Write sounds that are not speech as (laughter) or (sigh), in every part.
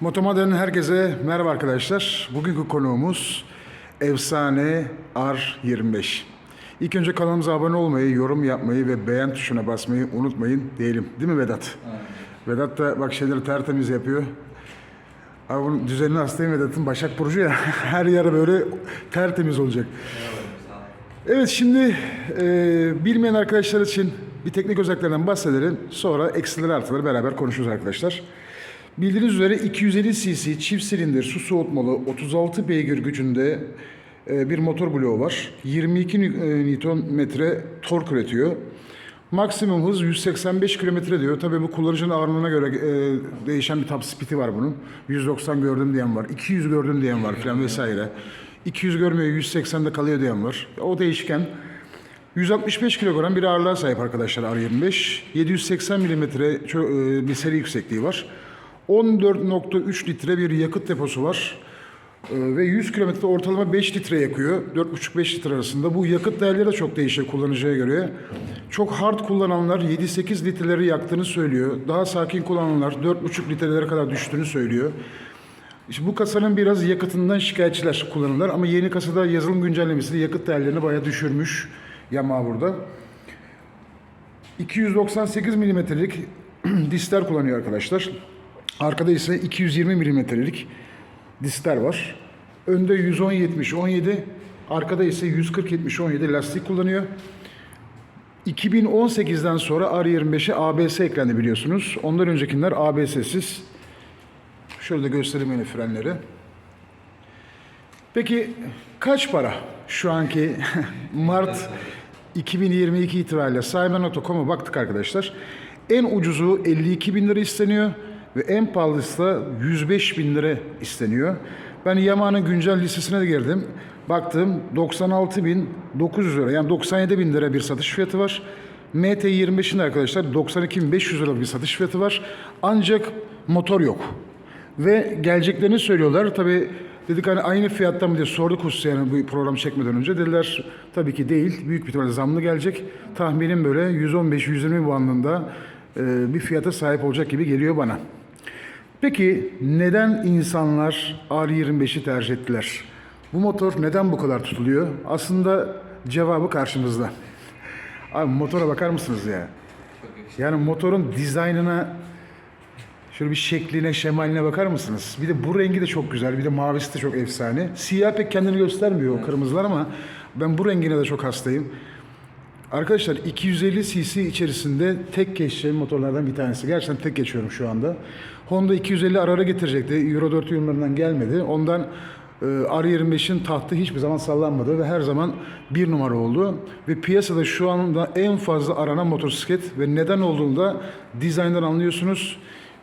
Motomaden'in herkese merhaba arkadaşlar. Bugünkü konuğumuz efsane R25. İlk önce kanalımıza abone olmayı, yorum yapmayı ve beğen tuşuna basmayı unutmayın diyelim. Değil mi Vedat? Vedat da bak şeyleri tertemiz yapıyor. Abi bunun düzenine hastayım Vedat'ın. Başak Burcu ya. (laughs) Her yer böyle tertemiz olacak. Evet şimdi e, bilmeyen arkadaşlar için bir teknik özelliklerden bahsedelim. Sonra eksileri artıları beraber konuşuruz arkadaşlar. Bildiğiniz üzere 250 cc çift silindir su soğutmalı 36 beygir gücünde e, bir motor bloğu var. 22 Nm tork üretiyor. Maksimum hız 185 km diyor. Tabii bu kullanıcının ağırlığına göre e, değişen bir top speed'i var bunun. 190 gördüm diyen var, 200 gördüm diyen var falan vesaire. 200 görmüyor, 180'de kalıyor diyen var. O değişken. 165 kilogram bir ağırlığa sahip arkadaşlar R25. 780 milimetre çö- e, bir seri yüksekliği var. 14.3 litre bir yakıt deposu var. E, Ve 100 kilometre ortalama 5 litre yakıyor. 4.5-5 litre arasında. Bu yakıt değerleri de çok değişiyor kullanıcıya göre. Çok hard kullananlar 7-8 litreleri yaktığını söylüyor. Daha sakin kullananlar 4.5 litrelere kadar düştüğünü söylüyor. İşte bu kasanın biraz yakıtından şikayetçiler kullanırlar ama yeni kasada yazılım güncellemesi yakıt değerlerini bayağı düşürmüş Yamaha burada. 298 milimetrelik (clears throat) diskler kullanıyor arkadaşlar. Arkada ise 220 milimetrelik diskler var. Önde 110 70 17, arkada ise 140 70 17 lastik kullanıyor. 2018'den sonra R25'e ABS eklendi biliyorsunuz. Ondan öncekiler ABS'siz. Şöyle de göstereyim yine frenleri. Peki kaç para şu anki (laughs) Mart 2022 itibariyle Cyber.com'a baktık arkadaşlar. En ucuzu 52 bin lira isteniyor ve en pahalısı da 105 bin lira isteniyor. Ben Yamaha'nın güncel listesine de girdim. Baktım 96 bin 900 lira yani 97 bin lira bir satış fiyatı var. MT25'in de arkadaşlar 92.500 lira bir satış fiyatı var. Ancak motor yok ve geleceklerini söylüyorlar. Tabi dedik hani aynı fiyattan mı diye sorduk yani bu program çekmeden önce. Dediler tabii ki değil. Büyük bir ihtimalle zamlı gelecek. Tahminim böyle 115-120 bandında e, bir fiyata sahip olacak gibi geliyor bana. Peki neden insanlar R25'i tercih ettiler? Bu motor neden bu kadar tutuluyor? Aslında cevabı karşımızda. Abi motora bakar mısınız ya? Yani motorun dizaynına Şöyle bir şekline, şemaline bakar mısınız? Bir de bu rengi de çok güzel. Bir de mavisi de çok efsane. Siyah pek kendini göstermiyor o kırmızılar ama ben bu rengine de çok hastayım. Arkadaşlar 250 cc içerisinde tek geçeceğim motorlardan bir tanesi. Gerçekten tek geçiyorum şu anda. Honda 250 ara ara getirecekti. Euro 4 yorumlarından gelmedi. Ondan e, R25'in tahtı hiçbir zaman sallanmadı ve her zaman bir numara oldu. Ve piyasada şu anda en fazla aranan motosiklet ve neden olduğunu da dizayndan anlıyorsunuz.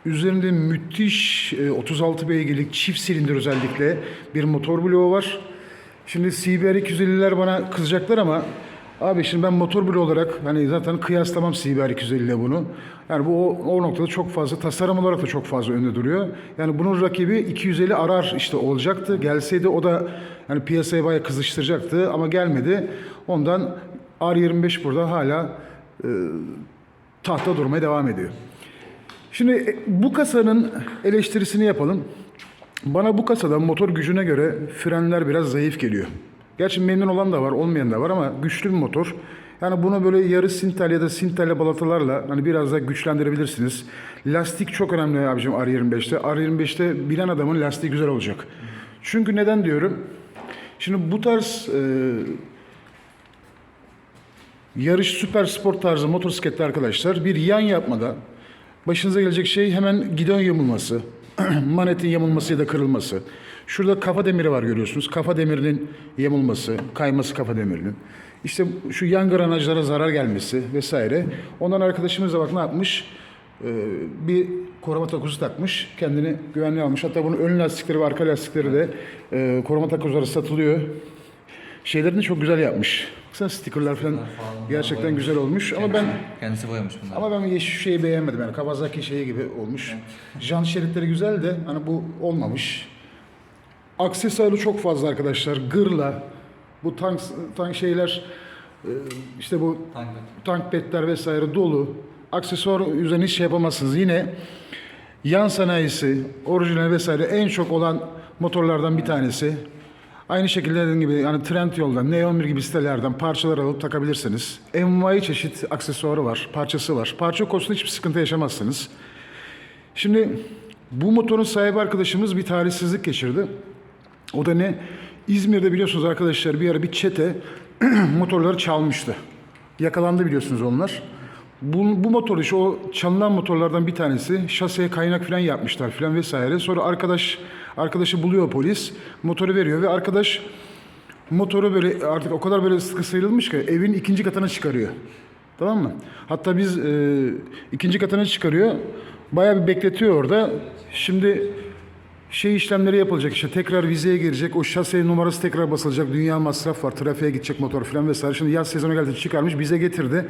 Üzerinde müthiş e, 36 beygirlik çift silindir özellikle bir motor bloğu var. Şimdi CBR 250'ler bana kızacaklar ama abi şimdi ben motor bloğu olarak hani zaten kıyaslamam CBR 250 ile bunu. Yani bu o, o noktada çok fazla tasarım olarak da çok fazla önde duruyor. Yani bunun rakibi 250 arar işte olacaktı. Gelseydi o da yani piyasayı bayağı kızıştıracaktı ama gelmedi. Ondan R25 burada hala e, tahta durmaya devam ediyor. Şimdi e, bu kasanın eleştirisini yapalım. Bana bu kasada motor gücüne göre frenler biraz zayıf geliyor. Gerçi memnun olan da var, olmayan da var ama güçlü bir motor. Yani bunu böyle yarı sintel ya da sintel balatalarla hani biraz da güçlendirebilirsiniz. Lastik çok önemli abicim R25'te. R25'te bilen adamın lastiği güzel olacak. Çünkü neden diyorum? Şimdi bu tarz e, yarış süper spor tarzı motosiklette arkadaşlar bir yan yapmada başınıza gelecek şey hemen gidon yamulması, (clears throat) manetin yamulması ya da kırılması. Şurada kafa demiri var görüyorsunuz. Kafa demirinin yamulması, kayması kafa demirinin. İşte şu yan granajlara zarar gelmesi vesaire. Ondan arkadaşımız da bak ne yapmış? Ee, bir koruma takozu takmış. Kendini güvenliğe almış. Hatta bunun ön lastikleri ve arka lastikleri de e, koruma takozları satılıyor. Şeylerini çok güzel yapmış. Baksana stickerlar falan gerçekten güzel olmuş. Ama ben Kendisi boyamış bunları. ama ben yeşil şeyi beğenmedim yani Kawasaki şeyi gibi olmuş. Jant şeritleri güzel de hani bu olmamış. Aksesuarı çok fazla arkadaşlar. Gırla, bu tank tank şeyler e, işte bu Tank tank petler vesaire dolu. Aksesuar üzerine hiç şey yapamazsınız. Yine yan sanayisi, orijinal vesaire en çok olan motorlardan bir tanesi. Aynı şekilde dediğim gibi yani Trend yoldan, Neon 1 gibi sitelerden parçalar alıp takabilirsiniz. Envai çeşit aksesuarı var, parçası var. Parça konusunda hiçbir sıkıntı yaşamazsınız. Şimdi bu motorun sahibi arkadaşımız bir talihsizlik geçirdi. O da ne? İzmir'de biliyorsunuz arkadaşlar bir ara bir çete (clears throat) motorları çalmıştı. Yakalandı biliyorsunuz onlar. Bu, bu motor işte o çalınan motorlardan bir tanesi. Şaseye kaynak falan yapmışlar falan vesaire. Sonra arkadaş arkadaşı buluyor polis. Motoru veriyor ve arkadaş motoru böyle artık o kadar böyle sıkı sıyrılmış ki evin ikinci katına çıkarıyor. Tamam mı? Hatta biz e, ikinci katına çıkarıyor. Bayağı bir bekletiyor orada. Şimdi şey işlemleri yapılacak işte tekrar vizeye girecek. O şase numarası tekrar basılacak. Dünya masraf var. Trafiğe gidecek motor falan vesaire. Şimdi yaz sezonu geldi çıkarmış bize getirdi.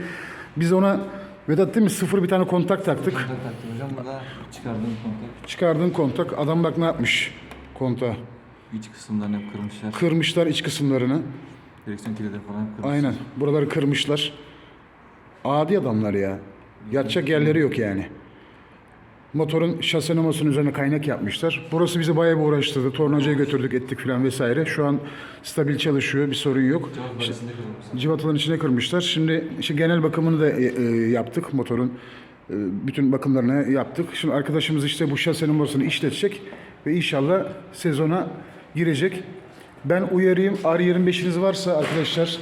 Biz ona Vedat değil mi sıfır bir tane kontak taktık. Kontak taktım hocam. Burada çıkardığım kontak. Çıkardığın kontak adam bak ne yapmış kontağı. İç kısımlarını hep kırmışlar. Kırmışlar iç kısımlarını. Direksiyon kilidi falan kırmışlar. Aynen. Buraları kırmışlar. Adi adamlar ya. Yatacak yerleri yok yani. Motorun şase numarasının üzerine kaynak yapmışlar. Burası bizi bayağı bir uğraştırdı. Tornacıya götürdük ettik falan vesaire. Şu an stabil çalışıyor. Bir sorun yok. Civataların içine kırmışlar. Şimdi işte genel bakımını da e, e, yaptık motorun. E, bütün bakımlarını yaptık. Şimdi arkadaşımız işte bu şase numarasını işletecek ve inşallah sezona girecek. Ben uyarayım R25'iniz varsa arkadaşlar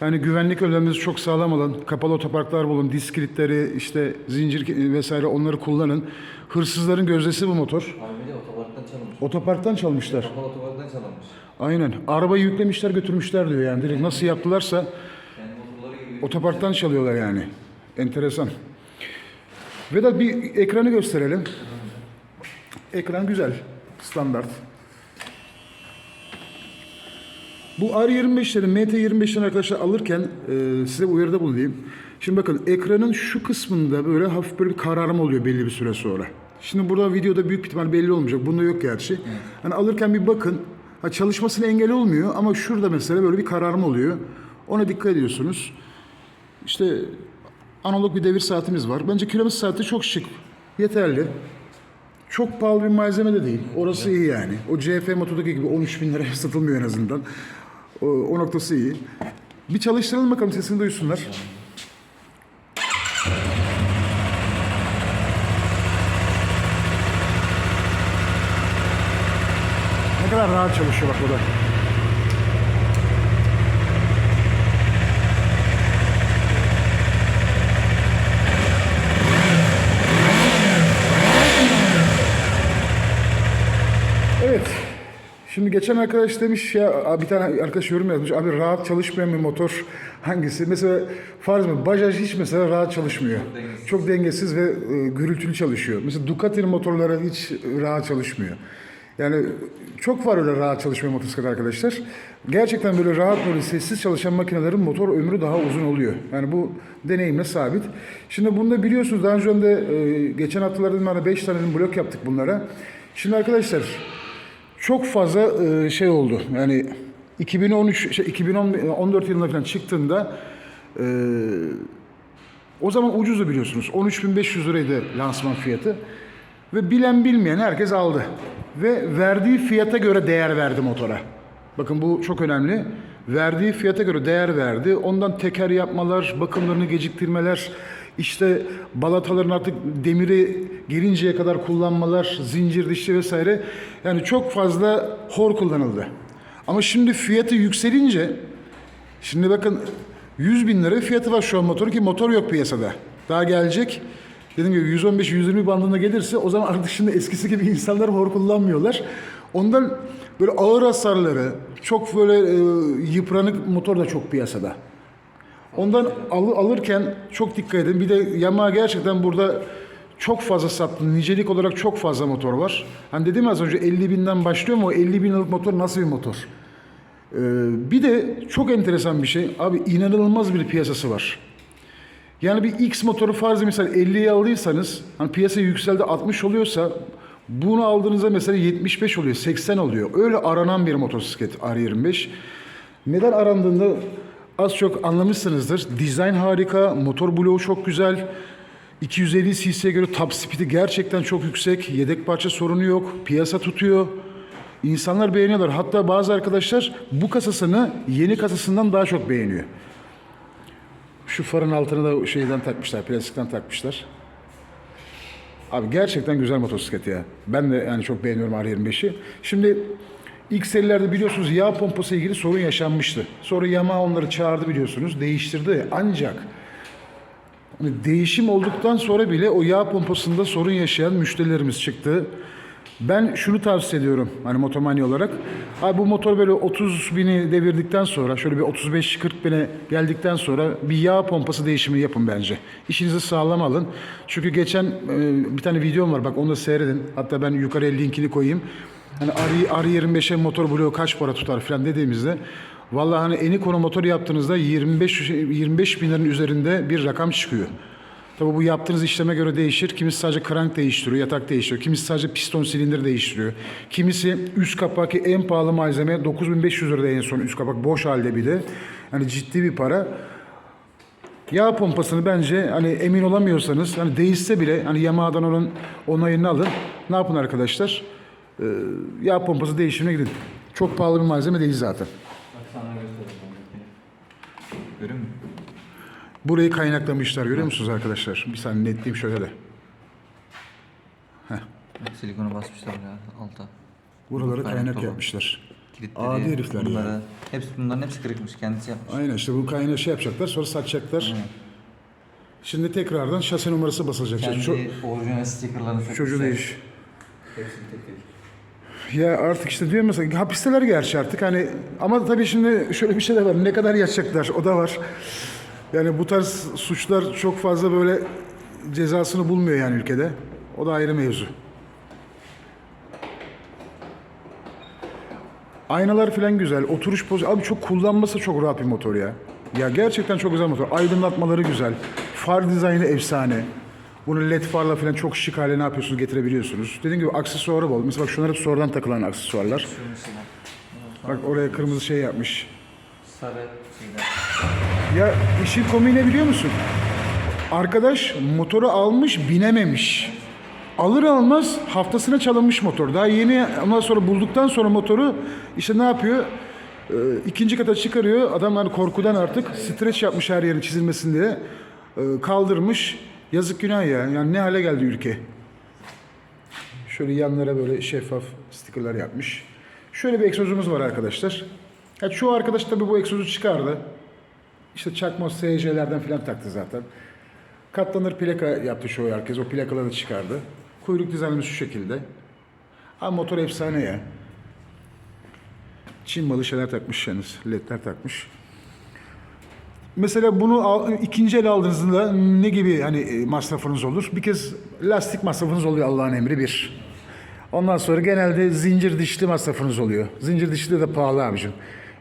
yani güvenlik önleminizi çok sağlam alın. Kapalı otoparklar bulun. Disk kilitleri, işte zincir vesaire onları kullanın. Hırsızların gözdesi bu motor. Abi otoparktan çalınmış. Otoparktan çalmışlar. Kapalı otoparktan çalınmış. Aynen. Arabayı yüklemişler götürmüşler diyor yani. Direkt nasıl yaptılarsa Yani motorları gibi. Otoparktan çalıyorlar yani. Enteresan. Vedat bir ekranı gösterelim. Ekran güzel. Standart. Bu R25'lerin, MT25'lerin arkadaşlar alırken e, size uyarıda bulunayım. Şimdi bakın ekranın şu kısmında böyle hafif böyle bir kararma oluyor belli bir süre sonra. Şimdi burada videoda büyük ihtimal belli olmayacak. Bunda yok gerçi. Hani alırken bir bakın. Ha, çalışmasına engel olmuyor ama şurada mesela böyle bir kararma oluyor. Ona dikkat ediyorsunuz. İşte analog bir devir saatimiz var. Bence kilometre saati çok şık. Yeterli. Çok pahalı bir malzeme de değil. Orası iyi yani. O CF motodaki gibi 13 bin liraya (laughs) satılmıyor en azından. O, o noktası iyi. Bir çalıştıralım bakalım sesini duysunlar. Ne kadar rahat çalışıyor bak burada. Evet. Şimdi geçen arkadaş demiş ya bir tane arkadaş yorum yazmış. Abi rahat çalışmayan bir motor hangisi? Mesela farz mı? Bajaj hiç mesela rahat çalışmıyor. Çok dengesiz, ve e, gürültülü çalışıyor. Mesela Ducati'nin motorları hiç rahat çalışmıyor. Yani çok var öyle rahat çalışmayan motosiklet arkadaşlar. Gerçekten böyle rahat böyle sessiz çalışan makinelerin motor ömrü daha uzun oluyor. Yani bu deneyimle sabit. Şimdi bunu da biliyorsunuz daha önce de e, geçen haftalarda bana 5 tane blok yaptık bunlara. Şimdi arkadaşlar çok fazla e, şey oldu. Yani 2013 şey, 2014 yılında falan çıktığında e, o zaman ucuzdu biliyorsunuz. 13.500 liraydı lansman fiyatı. Ve bilen bilmeyen herkes aldı. Ve verdiği fiyata göre değer verdi motora. Bakın bu çok önemli. Verdiği fiyata göre değer verdi. Ondan teker yapmalar, bakımlarını geciktirmeler, işte balataların artık demiri gelinceye kadar kullanmalar, zincir dişli vesaire. Yani çok fazla hor kullanıldı. Ama şimdi fiyatı yükselince, şimdi bakın 100 bin lira fiyatı var şu an motorun ki motor yok piyasada. Daha gelecek. Dediğim gibi 115-120 bandında gelirse o zaman artık şimdi eskisi gibi insanlar hor kullanmıyorlar. Ondan böyle ağır hasarları, çok böyle e, yıpranık motor da çok piyasada. Ondan al, alırken çok dikkat edin. Bir de Yamaha gerçekten burada çok fazla sattı. Nicelik olarak çok fazla motor var. Hani dedim az önce 50 binden başlıyor mu? O 50 bin liralık motor nasıl bir motor? Ee, bir de çok enteresan bir şey. Abi inanılmaz bir piyasası var. Yani bir X motoru farzı misal 50'ye aldıysanız hani piyasa yükseldi 60 oluyorsa bunu aldığınızda mesela 75 oluyor, 80 oluyor. Öyle aranan bir motosiklet R25. Neden arandığında az çok anlamışsınızdır. Dizayn harika, motor bloğu çok güzel. 250 cc'ye göre top speed'i gerçekten çok yüksek. Yedek parça sorunu yok. Piyasa tutuyor. İnsanlar beğeniyorlar. Hatta bazı arkadaşlar bu kasasını yeni kasasından daha çok beğeniyor. Şu farın altına da şeyden takmışlar, plastikten takmışlar. Abi gerçekten güzel motosiklet ya. Ben de yani çok beğeniyorum R25'i. Şimdi ilk serilerde biliyorsunuz yağ pompası ilgili sorun yaşanmıştı. Sonra Yamaha onları çağırdı biliyorsunuz, değiştirdi. Ancak hani değişim olduktan sonra bile o yağ pompasında sorun yaşayan müşterilerimiz çıktı. Ben şunu tavsiye ediyorum hani motomani olarak. Abi bu motor böyle 30 bini devirdikten sonra şöyle bir 35-40 bine geldikten sonra bir yağ pompası değişimi yapın bence. İşinizi sağlam alın. Çünkü geçen e, bir tane videom var bak onu da seyredin. Hatta ben yukarıya linkini koyayım. Hani R, R25'e motor bloğu kaç para tutar falan dediğimizde Vallahi hani eni konu motor yaptığınızda 25 25 bin liranın üzerinde bir rakam çıkıyor. Tabii bu yaptığınız işleme göre değişir. Kimisi sadece krank değiştiriyor, yatak değiştiriyor. Kimisi sadece piston silindir değiştiriyor. Kimisi üst kapak ki en pahalı malzeme 9500 lirada en son üst kapak boş halde bile. Hani ciddi bir para. Yağ pompasını bence hani emin olamıyorsanız hani değişse bile hani Yamaha'dan onun onayını alın. Ne yapın arkadaşlar? Ee, yağ pompası değişimine gidin. Çok pahalı bir malzeme değil zaten. Bak sana göstereyim. Görüyor musun? Burayı kaynaklamışlar görüyor musunuz arkadaşlar? Bir saniye netleyeyim şöyle de. Bak, Silikonu basmışlar ya alta. Buraları Kaynak kaynak dolu. yapmışlar. Kilitleri, Adi herifler ya. bunları, Hepsi, bunların hepsi kırıkmış. Kendisi yapmış. Aynen işte bu kaynağı şey yapacaklar sonra satacaklar. Şimdi tekrardan şase numarası basılacak. Kendi Ço- orijinal stickerlarını sökmüşler. çocuğu değiş. Hepsini tek tek. Ya artık işte diyor mesela hapisteler gerçi artık hani ama tabii şimdi şöyle bir şey de var. Ne kadar yatacaklar o da var. Yani bu tarz suçlar çok fazla böyle cezasını bulmuyor yani ülkede. O da ayrı mevzu. Aynalar falan güzel. Oturuş poz Abi çok kullanması çok rahat bir motor ya. Ya gerçekten çok güzel motor. Aydınlatmaları güzel. Far dizaynı efsane. Bunu led farla falan çok şık hale ne yapıyorsunuz getirebiliyorsunuz. Dediğim gibi aksesuarı bol. Mesela bak şunlar hep sonradan takılan aksesuarlar. Bak oraya kırmızı şey yapmış. Sarı şeyler. Ya işin komiği ne biliyor musun? Arkadaş motoru almış binememiş. Alır almaz haftasına çalınmış motor. Daha yeni ondan sonra bulduktan sonra motoru işte ne yapıyor? Ee, ikinci kata çıkarıyor. Adam hani korkudan artık streç yapmış her yerin çizilmesin diye. Ee, kaldırmış. Yazık günah ya. Yani ne hale geldi ülke. Şöyle yanlara böyle şeffaf stikerler yapmış. Şöyle bir egzozumuz var arkadaşlar. Ya çoğu arkadaş tabii bu egzozu çıkardı. İşte çakma SC'lerden falan taktı zaten. Katlanır plaka yaptı çoğu herkes. O plakaları çıkardı. Kuyruk dizaynımız şu şekilde. Ama motor efsane ya. Çin malı şeyler takmış yalnız. Ledler takmış. Mesela bunu al- ikinci el aldığınızda ne gibi hani e, masrafınız olur? Bir kez lastik masrafınız oluyor Allah'ın emri bir. Ondan sonra genelde zincir dişli masrafınız oluyor. Zincir dişli de pahalı abicim.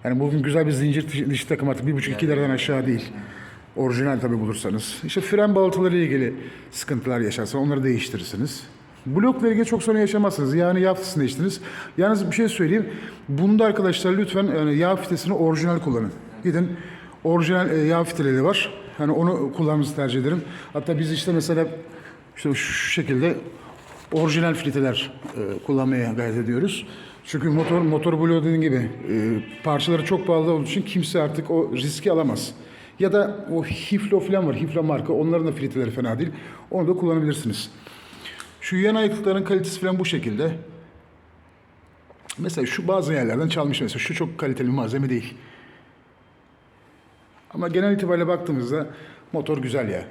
Yani bugün güzel bir zincir diş- dişli takım artık bir buçuk iki liradan aşağı değil. Orijinal tabi bulursanız. İşte fren balataları ile ilgili sıkıntılar yaşarsa onları değiştirirsiniz. Blokla ilgili çok sorun yaşamazsınız. Yani yağ fitesini değiştiriniz. Yalnız bir şey söyleyeyim. Bunda arkadaşlar lütfen yani yağ fitesini orijinal kullanın. Gidin orijinal e, yağ fiteleri var. Hani onu kullanmanızı tercih ederim. Hatta biz işte mesela işte şu şekilde orijinal filtreler e, kullanmaya gayret ediyoruz. Çünkü motor motor bloğu dediğim gibi e, parçaları çok pahalı olduğu için kimse artık o riski alamaz. Ya da o Hiflo falan var. Hiflo marka. Onların da filtreleri fena değil. Onu da kullanabilirsiniz. Şu yan ayıklıkların kalitesi falan bu şekilde. Mesela şu bazı yerlerden çalmış mesela. Şu çok kaliteli bir malzeme değil. Ama genel itibariyle baktığımızda motor güzel ya.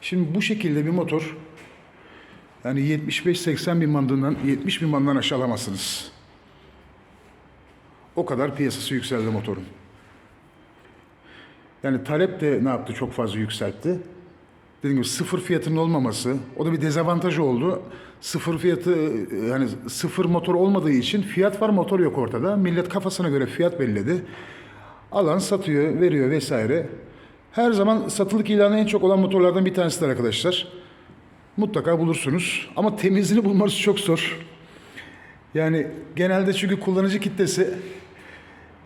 Şimdi bu şekilde bir motor yani 75-80 bin bandından 70 bin bandından aşağı alamazsınız. O kadar piyasası yükseldi motorun. Yani talep de ne yaptı? Çok fazla yükseltti. Dediğim gibi sıfır fiyatının olmaması, o da bir dezavantajı oldu. Sıfır fiyatı, e, yani sıfır motor olmadığı için fiyat var motor yok ortada. Millet kafasına göre fiyat belirledi. Alan satıyor, veriyor vesaire. Her zaman satılık ilanı en çok olan motorlardan bir tanesidir arkadaşlar. Mutlaka bulursunuz. Ama temizliğini bulması çok zor. Yani genelde çünkü kullanıcı kitlesi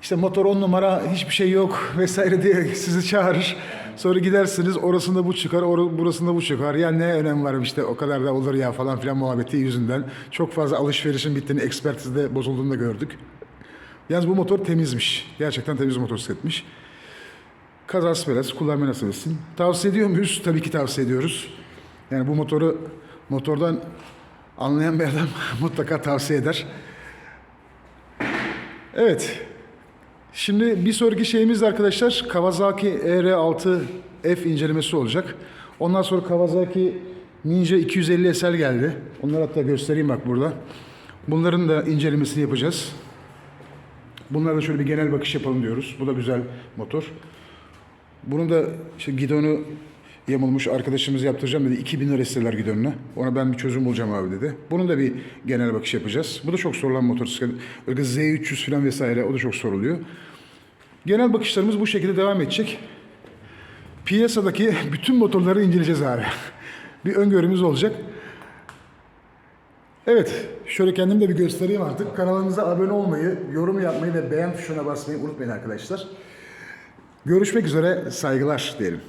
işte motor on numara hiçbir şey yok vesaire diye sizi çağırır. Sonra gidersiniz orasında bu çıkar, or- burasında bu çıkar. Ya ne önem var işte o kadar da olur ya falan filan muhabbeti yüzünden. Çok fazla alışverişin bittiğini, ekspertizde bozulduğunu da gördük. Yalnız bu motor temizmiş. Gerçekten temiz motosikletmiş. Kazası belası kullanmayı nasıl etsin. Tavsiye ediyor muyuz? Tabii ki tavsiye ediyoruz. Yani bu motoru motordan anlayan bir adam (laughs) mutlaka tavsiye eder. Evet. Şimdi bir sonraki şeyimiz de arkadaşlar Kawasaki ER6F incelemesi olacak. Ondan sonra Kawasaki Ninja 250 SL geldi. Onları hatta göstereyim bak burada. Bunların da incelemesini yapacağız. Bunlara da şöyle bir genel bakış yapalım diyoruz. Bu da güzel motor. Bunu da işte gidonu yamulmuş arkadaşımız yaptıracağım dedi. 2000 lira istediler gidonuna. Ona ben bir çözüm bulacağım abi dedi. Bunun da bir genel bakış yapacağız. Bu da çok sorulan motosiklet. Öyle Z300 falan vesaire o da çok soruluyor. Genel bakışlarımız bu şekilde devam edecek. Piyasadaki bütün motorları inceleyeceğiz abi. (laughs) bir öngörümüz olacak. Evet, şöyle kendimi de bir göstereyim artık. Kanalımıza abone olmayı, yorum yapmayı ve beğen tuşuna basmayı unutmayın arkadaşlar. Görüşmek üzere, saygılar diyelim.